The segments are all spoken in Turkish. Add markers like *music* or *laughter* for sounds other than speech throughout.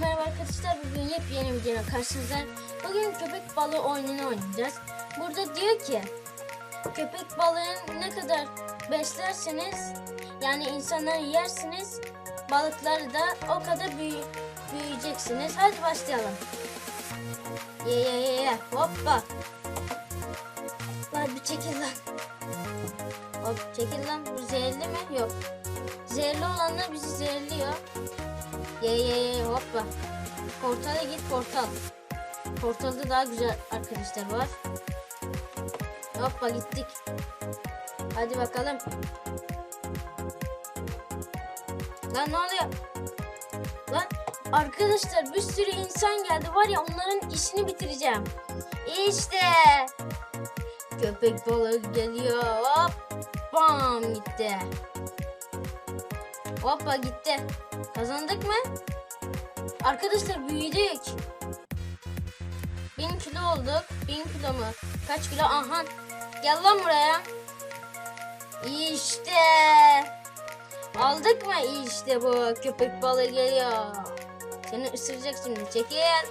merhaba arkadaşlar. Bugün yepyeni bir videoyla karşınızdayım. Bugün köpek balığı oyununu oynayacağız. Burada diyor ki köpek balığını ne kadar beslerseniz yani insanları yersiniz balıkları da o kadar büyü, büyüyeceksiniz. Hadi başlayalım. Ye ye ye ye hoppa. Lan bir çekil lan. Hop çekil lan. Bu zehirli mi? Yok. Zehirli olanlar bizi zehirliyor. Ye ye ye hoppa. Portala git portal. Portalda daha güzel arkadaşlar var. Hoppa gittik. Hadi bakalım. Lan ne oluyor? Lan arkadaşlar bir sürü insan geldi var ya onların işini bitireceğim. İşte. Köpek balığı geliyor. Hop. Bam gitti. Hoppa gitti. Kazandık mı? Arkadaşlar büyüdük. 1000 kilo olduk. 1000 kilo mu? Kaç kilo? Aha. Gel lan buraya. İşte. Aldık mı? İşte bu. Köpek balığı geliyor. Seni ısıracak şimdi. Çekil.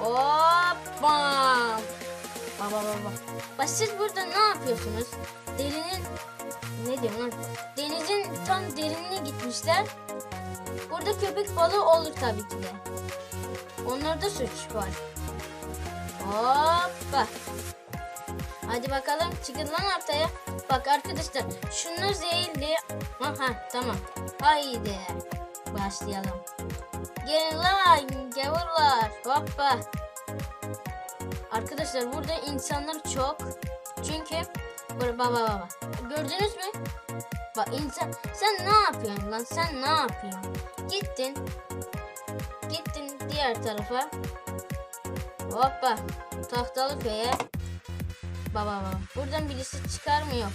Hoppa. Baba baba. Bak siz burada ne yapıyorsunuz? Derinin ne diyorum lan? Tam derinine gitmişler. Burada köpek balığı olur tabii ki de. Onlarda suç var. Hoppa. Hadi bakalım çıkın lan ortaya. Bak arkadaşlar şunlar zehirli. Aha tamam. Haydi başlayalım. Gelin lan gavurlar. Hoppa. Arkadaşlar burada insanlar çok. Çünkü baba baba. Gördünüz mü? Bak insan sen ne yapıyorsun lan? Sen ne yapıyorsun? Gittin. Gittin diğer tarafa. Hoppa. Tahtalı köye. Baba baba. Buradan birisi çıkar mı yok?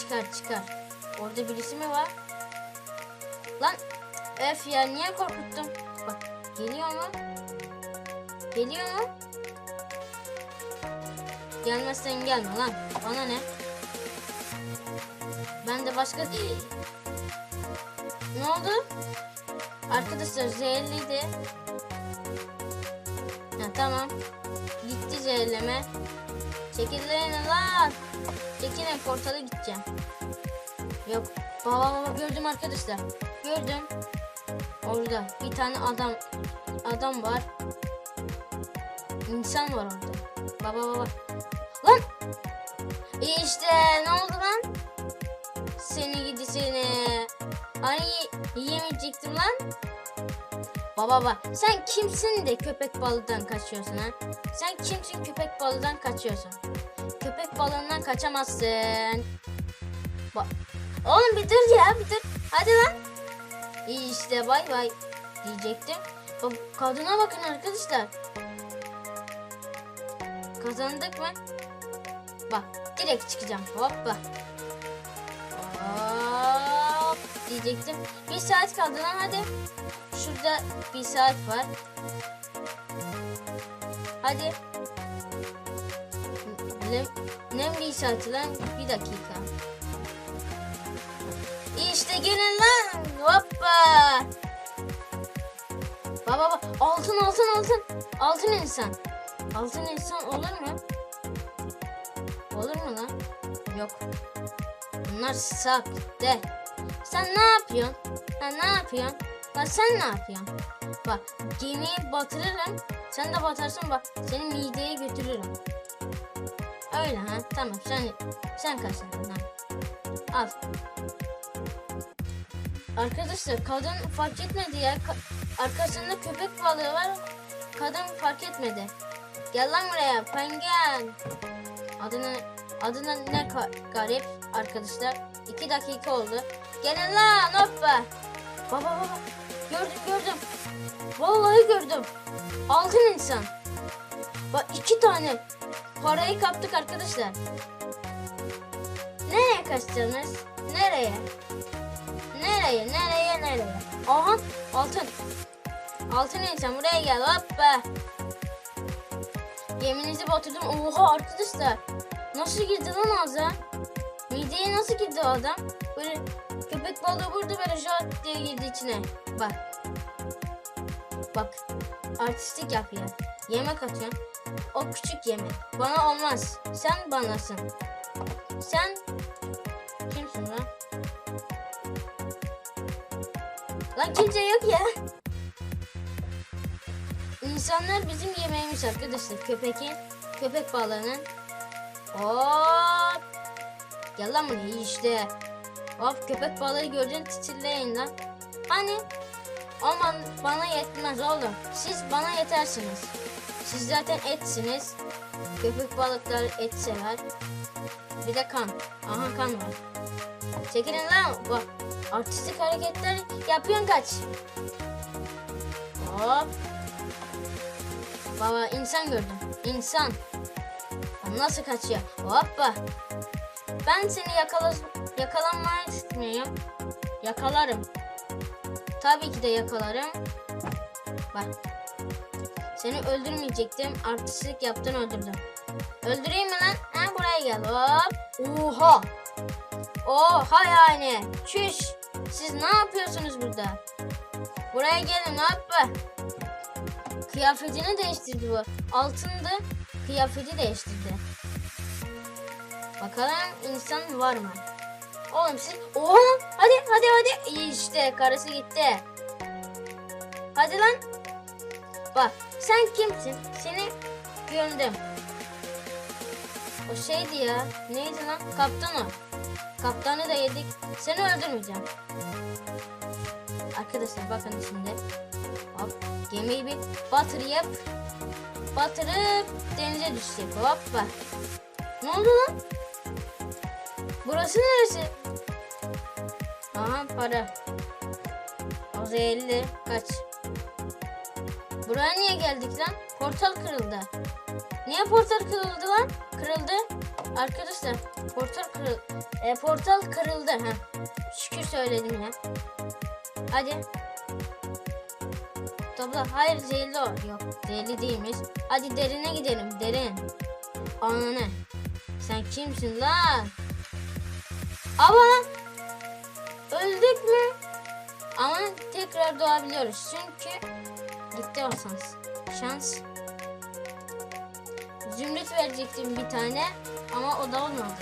Çıkar çıkar. Orada birisi mi var? Lan öf ya niye korkuttum? Bak geliyor mu? Geliyor mu? Gelmezsen gelme lan. Bana ne? Başka... ne oldu? Arkadaşlar zehirliydi. Ha, tamam. Gitti zehirleme. Çekilin lan. Çekilin portala gideceğim. Yok. Baba baba gördüm arkadaşlar. Gördüm. Orada bir tane adam adam var. İnsan var orada. Baba baba. Lan! İşte ne oldu lan? Hani yiyemeyecektim lan. Baba baba sen kimsin de köpek balığından kaçıyorsun ha? Sen kimsin köpek balığından kaçıyorsun? Köpek balığından kaçamazsın. Bak. Oğlum bir dur ya bir dur. Hadi lan. İşte bay bay diyecektim. Bak, kadına bakın arkadaşlar. Kazandık mı? Bak direkt çıkacağım. Hoppa. Diyecektim. Bir saat kaldı lan hadi. Şurada bir saat var. Hadi. Ne, ne bir saati lan? Bir dakika. İşte gelin lan. Hoppa. Baba baba altın altın altın. Altın insan. Altın insan olur mu? Olur mu lan? Yok. Bunlar sahte. Sen ne yapıyorsun? Sen ne yapıyorsun? Lan sen ne yapıyorsun? Bak gemiyi batırırım. Sen de batarsın bak. Seni mideye götürürüm. Öyle ha tamam sen sen kazandın ha. Al. Arkadaşlar kadın fark etmedi ya. Ka- arkasında köpek balığı var. Kadın fark etmedi. Gel lan buraya pengen. Adını adına ne garip arkadaşlar. İki dakika oldu. Gelin lan hoppa. Baba baba. Gördüm gördüm. Vallahi gördüm. Altın insan. Bak iki tane. Parayı kaptık arkadaşlar. Nereye kaçacaksınız? Nereye? Nereye? Nereye? Nereye? Aha altın. Altın insan buraya gel hoppa. Geminizi batırdım. Oha arkadaşlar. Nasıl girdi lan ağza? Mideye nasıl girdi o adam? Böyle köpek balığı burada böyle jat diye girdi içine. Bak. Bak artistik yapıyor. Yemek atıyorsun. O küçük yemek. Bana olmaz. Sen banasın. Sen kimsin lan? Lan kimse yok ya. İnsanlar bizim yemeğimiz arkadaşlar. Köpekin, köpek balığının. Hop. Gel lan buraya işte. Hop köpek balığı gördün titirleyin lan. Hani Aman bana yetmez oğlum. Siz bana yetersiniz. Siz zaten etsiniz. Köpek balıklar et sever. Bir de kan. Aha kan var. Çekilin lan. Bak. Artistik hareketler yapıyorsun kaç. Hop. Baba insan gördüm. İnsan. Nasıl kaçıyor? Hoppa. Ben seni yakala yakalanmayı istmiyorum. Yakalarım. Tabii ki de yakalarım. Bak. Seni öldürmeyecektim. Artistlik yaptın öldürdüm. Öldüreyim mi lan? Ha buraya gel. Hop. Oha. Oha yani. Çüş. Siz ne yapıyorsunuz burada? Buraya gelin hoppa. Kıyafetini değiştirdi bu. Altındı. Kıyafeti değiştirdi. Bakalım insan var mı? Oğlum siz... Oha! Hadi hadi hadi. İyi işte karısı gitti. Hadi lan. Bak sen kimsin? Seni gördüm. O şeydi ya. Neydi lan? Kaptan o. Kaptanı da yedik. Seni öldürmeyeceğim. Arkadaşlar bakın şimdi. Hop. Gemiyi bir batırıp batırıp denize düşecek. Hoppa. Ne oldu lan? Burası neresi? Aha para. O 50 kaç? Buraya niye geldik lan? Portal kırıldı. Niye portal kırıldı lan? Kırıldı. Arkadaşlar portal kırıldı. E, portal kırıldı. Ha. Şükür söyledim ya. Hadi. Topla. Hayır zehirli o. Yok zehirli değilmiş. Hadi derine gidelim. Derin. Ananı. Sen kimsin lan? Ama. Öldük mü? Ama tekrar doğabiliyoruz. Çünkü gitti o şans. Şans. Zümrüt verecektim bir tane ama o da olmadı.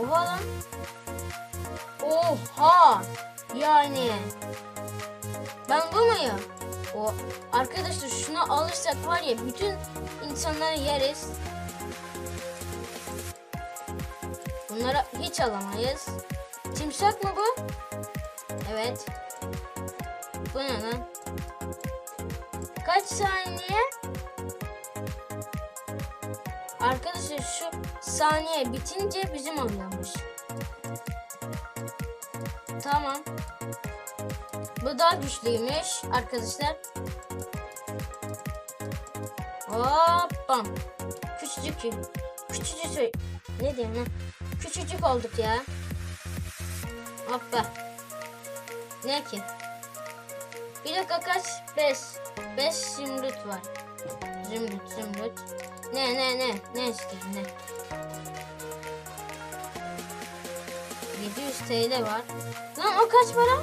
Oha lan. Oha. Yani. Ben bu muyum? O arkadaşlar şunu alırsak var ya bütün insanları yeriz. Bunları hiç alamayız. Timsak mı bu? Evet. Bu ne lan? Kaç saniye? Arkadaşlar şu saniye bitince bizim oluyormuş. Tamam. Bu daha güçlüymüş arkadaşlar. Hoppa. Küçücük. Küçücük. Ne diyeyim lan? Küçücük olduk ya. Hoppa. Ne ki? Bir dakika kaç? Beş. Beş zümrüt var. Zümrüt, zümrüt. Ne ne ne? Ne istiyorsun ne? 700 TL var. Lan o kaç para?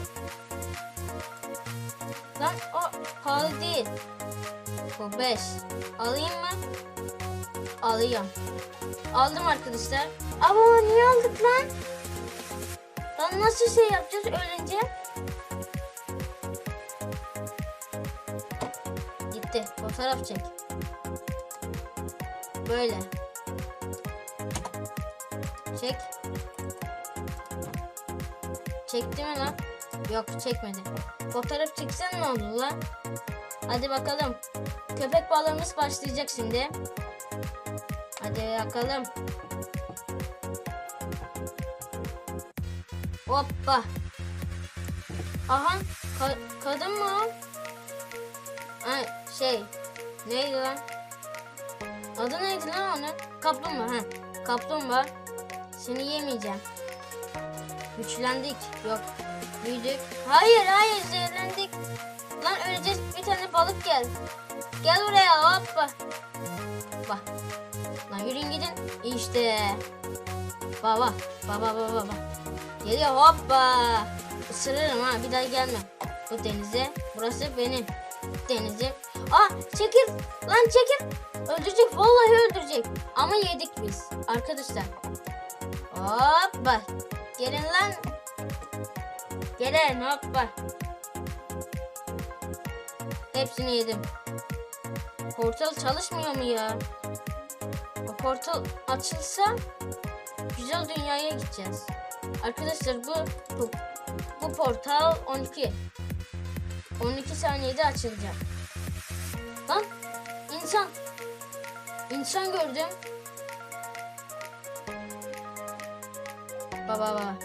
Lan o pahalı değil. Bu 5. Alayım mı? Alıyorum. Aldım arkadaşlar. Ama niye aldık lan? Lan nasıl şey yapacağız ölünce? Gitti. Fotoğraf çek. Böyle. Çek. Çekti mi lan? Yok çekmedi. Fotoğraf çeksen ne olur lan? Hadi bakalım. Köpek balığımız başlayacak şimdi. Hadi bakalım. Hoppa. Aha. ka- kadın mı o? Ay şey. Neydi lan? Adı neydi lan onun? Kaplumbağa. Ha. Kaplumbağa. Seni yemeyeceğim. Güçlendik. Yok. Büyüdük. Hayır hayır zehirlendik. Lan öleceğiz. Bir tane balık gel. Gel buraya hoppa. Bak. Lan yürüyün gidin. İşte. Baba. Baba baba baba. Geliyor hoppa. Isırırım ha bir daha gelme. bu denize. Burası benim denizim. Aa çekil lan çekil. Öldürecek vallahi öldürecek. Ama yedik biz arkadaşlar. Hoppa. Gelin lan. Gelin hoppa. Hepsini yedim. Portal çalışmıyor mu ya? O portal açılsa güzel dünyaya gideceğiz. Arkadaşlar bu bu, bu portal 12. 12 saniyede açılacak. Lan insan. İnsan gördüm. Baba baba.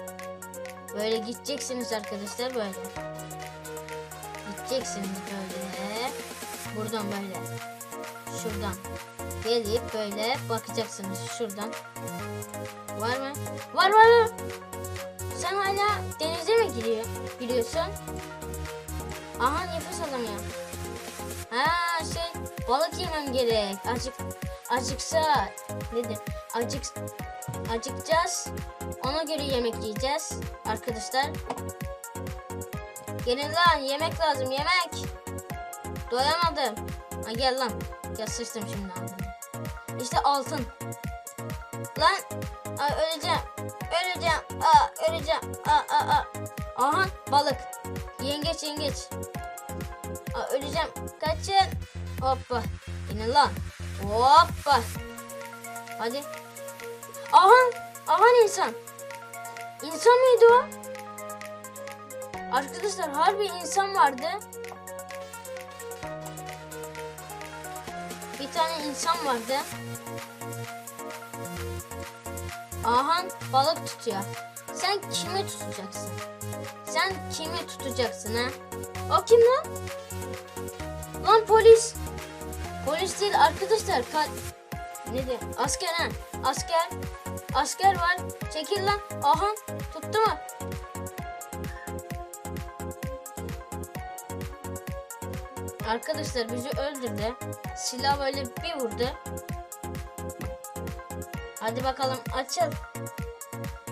Böyle gideceksiniz arkadaşlar böyle. Gideceksiniz böyle. Buradan böyle. Şuradan. Gelip böyle bakacaksınız şuradan. Var mı? Var var. Sen hala denize mi giriyor, giriyorsun? Aha nefes alamıyor. Ha şey balık yemem gerek. Acık acıksa nedir? Acık acıkacağız. Ona göre yemek yiyeceğiz arkadaşlar. Gelin lan yemek lazım yemek. Doyamadım. Ha, gel lan. Gel sıçtım şimdi ağzına. İşte altın. Lan Ay, öleceğim. Öleceğim. Aa, öleceğim. Aa, aa, aa. Aha balık. Yengeç yengeç. Aa, öleceğim. Kaçın. Hoppa. İnin lan. Hoppa. Hadi. Aha. Aha insan. İnsan mıydı o? Arkadaşlar harbi insan vardı. Bir tane insan vardı. Aha balık tutuyor. Sen kimi tutacaksın? Sen kimi tutacaksın ha? O kim lan? Lan polis. Polis değil arkadaşlar. Ka ne diyor? Asker ha. Asker. Asker var. Çekil lan. Aha tuttu mu? Arkadaşlar bizi öldürdü. Silah böyle bir vurdu. Hadi bakalım açıl.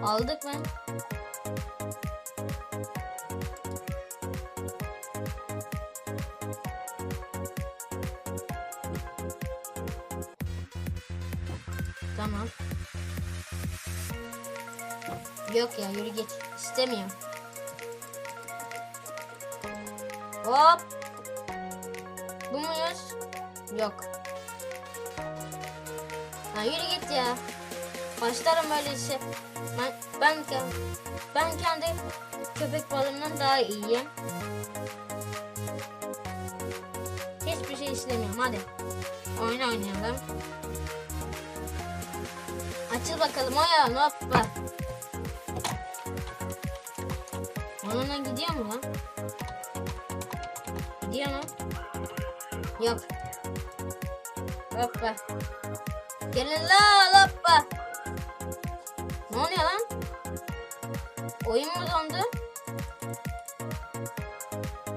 Aldık mı? Tamam. Yok ya yürü git. İstemiyorum. Hop. Yok. Ha yürü git ya. Başlarım böyle işe. Ben, ben, ben kendi köpek balığımdan daha iyiyim. Hiçbir şey istemiyorum hadi. Oyun oynayalım. Açıl bakalım ayağını hoppa. Onunla gidiyor mu lan? Gidiyor mu? Yok. Hoppa. Gelin la hoppa. Ne oluyor lan? Oyun mu dondu?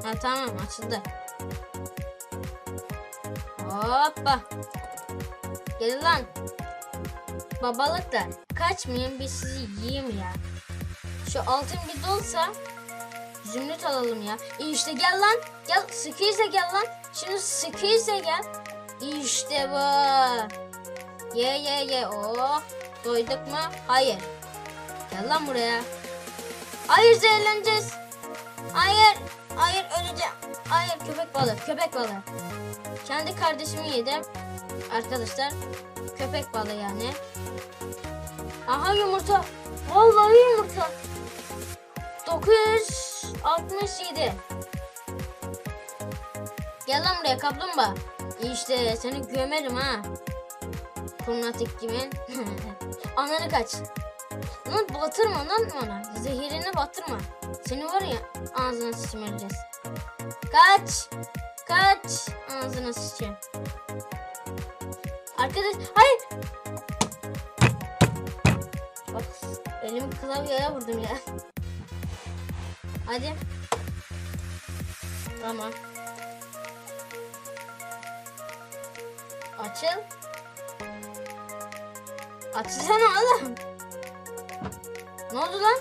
Ha tamam açıldı. Hoppa. Gelin lan. Babalıklar kaçmayın biz sizi yiyeyim ya. Şu altın bir dolsa zümrüt alalım ya. İşte gel lan. Gel sıkıysa gel lan. Şimdi sıkıysa gel. İşte bu. Ye ye ye. Oh. Doyduk mu? Hayır. Gel lan buraya. Hayır zehirleneceğiz. Hayır. Hayır öleceğim. Hayır köpek balığı. Köpek balığı. Kendi kardeşimi yedim. Arkadaşlar. Köpek balığı yani. Aha yumurta. Vallahi yumurta. 967. Gel lan buraya kaplumbağa. İşte seni gömerim ha. Kurnatik kimin? *laughs* Ananı kaç. Lan batırma lan bana. Zehirini batırma. Seni var ya ağzına sıçmayacağız. Kaç. Kaç. Ağzına sıçayım. Arkadaş hayır. Bak elimi klavyeye vurdum ya. Hadi. Tamam. Açıl. Açsana oğlum. Ne oldu lan?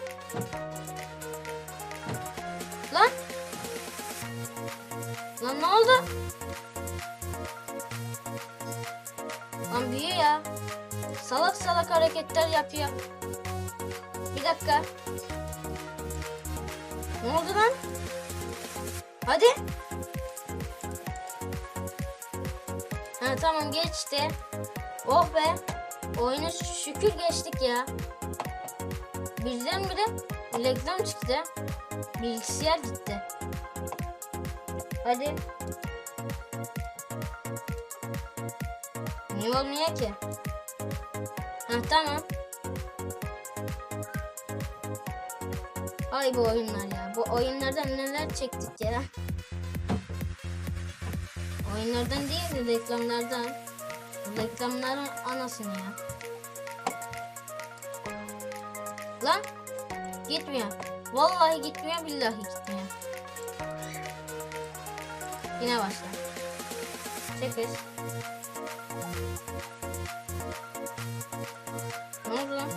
Lan? Lan ne oldu? Lan büyüyor ya. Salak salak hareketler yapıyor. Bir dakika. Ne oldu lan? Hadi. Ha tamam geçti. Oh be. Oyunu şükür geçtik ya. Birdenbire reklam çıktı. Bilgisayar gitti. Hadi. Niye olmuyor ki? Ha tamam. Ay bu oyunlar ya. Bu oyunlardan neler çektik ya. Oyunlardan değil de reklamlardan. Reklamların anasını ya. Lan gitmiyor. Vallahi gitmiyor billahi gitmiyor. Yine başla. Sekiz. Ne oldu lan?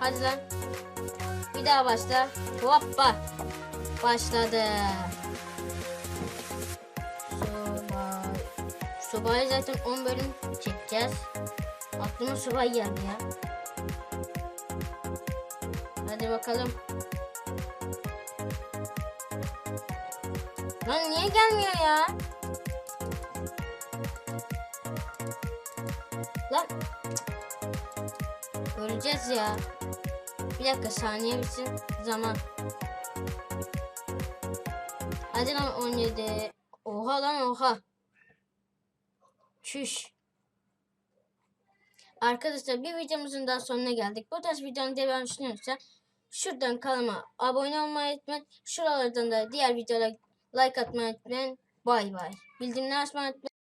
Hadi lan. Bir daha başla. Hoppa. Başladı. Subay zaten 10 bölüm çekeceğiz. Aklıma subay geldi ya. Hadi bakalım. Lan niye gelmiyor ya? Lan. Öleceğiz ya. Bir dakika saniye bitsin. Zaman. Hadi lan 17. Oha lan oha. Çüş. Arkadaşlar bir videomuzun daha sonuna geldik. Bu tarz videonun devamı düşünüyorsa şuradan kanalıma abone olmayı unutmayın. Şuralardan da diğer videolara like atmayı unutmayın. Bay bay. Bildirimleri açmayı unutmayın.